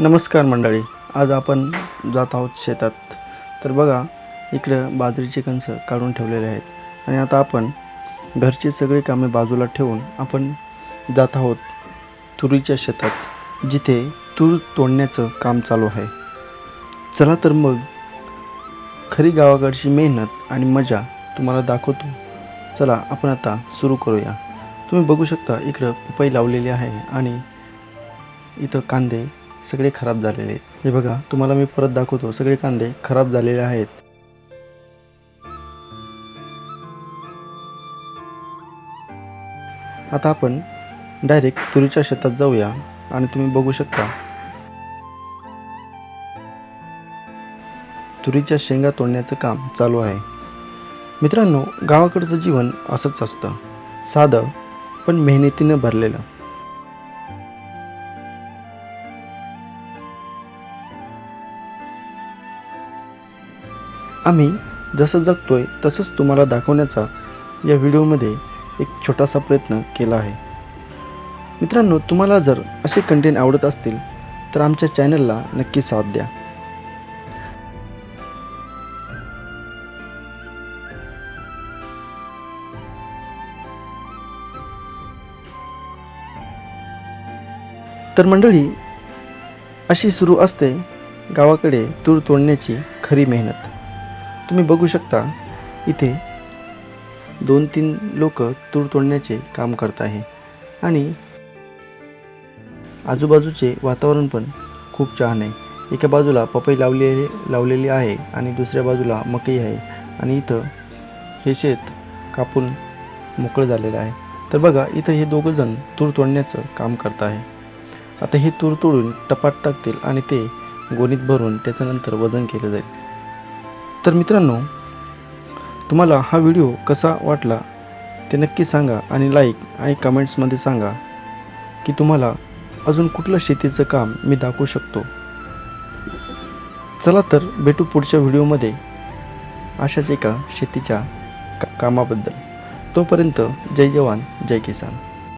नमस्कार मंडळी आज आपण जात आहोत शेतात. तर बघा इकडं बाजरीचे कणस काढून ठेवलेले आहेत. आणि आता आपण घरची सगळी कामे बाजूला ठेवून आपण जात आहोत तुरीच्या शेतात जिथे तूर तोडण्याचं काम चालू आहे. चला तर मग खरी गावाकडची मेहनत आणि मजा तुम्हाला दाखवतो. चला आपण आता सुरू करूया. तुम्ही बघू शकता इकडं पपई लावलेली आहे आणि इथं कांदे सगळे खराब झालेले हे बघा तुम्हाला मी परत दाखवतो. सगळे कांदे खराब झालेले आहेत. आता आपण डायरेक्ट तुरीच्या शेतात जाऊया आणि तुम्ही बघू शकता. तुरीच्या शेंगा तोडण्याचं काम चालू आहे. मित्रांनो गावाकडचं जीवन असंच असतं. साधं पण मेहनतीनं भरलेलं. आम्ही जसं जगतोय तसंच तुम्हाला दाखवण्याचा या व्हिडिओमध्ये एक छोटासा प्रयत्न केला आहे. मित्रांनो तुम्हाला जर असे कंटेंट आवडत असतील तर आमच्या चॅनलला नक्की साथ द्या. तर मंडळी अशी सुरू असते गावाकडे तूर तोडण्याची खरी मेहनत. तुम्ही बघू शकता इथे दोन तीन लोक तूर तोडण्याचे काम करत आहे. आणि आजूबाजूचे वातावरण पण खूप छान आहे. एका बाजूला पपई लावलेले लावलेली आहे आणि दुसऱ्या बाजूला मकई आहे. आणि इथं हे शेत कापून मोकळं झालेलं आहे. तर बघा इथं हे दोघं जण तूर तोडण्याचं काम करत आहे. आता हे तूर तोडून टपाट टाकतील आणि ते गोणीत भरून त्याच्यानंतर वजन केलं जाईल. तर मित्रांनो तुम्हाला हा व्हिडिओ कसा वाटला ते नक्की सांगा आणि लाईक आणि कमेंट्समध्ये सांगा की तुम्हाला अजून कुठलं शेतीचं काम मी दाखवू शकतो. चला तर भेटू पुढच्या व्हिडिओमध्ये अशाच एका शेतीच्या का कामाबद्दल तोपर्यंत जय जवान जय किसान.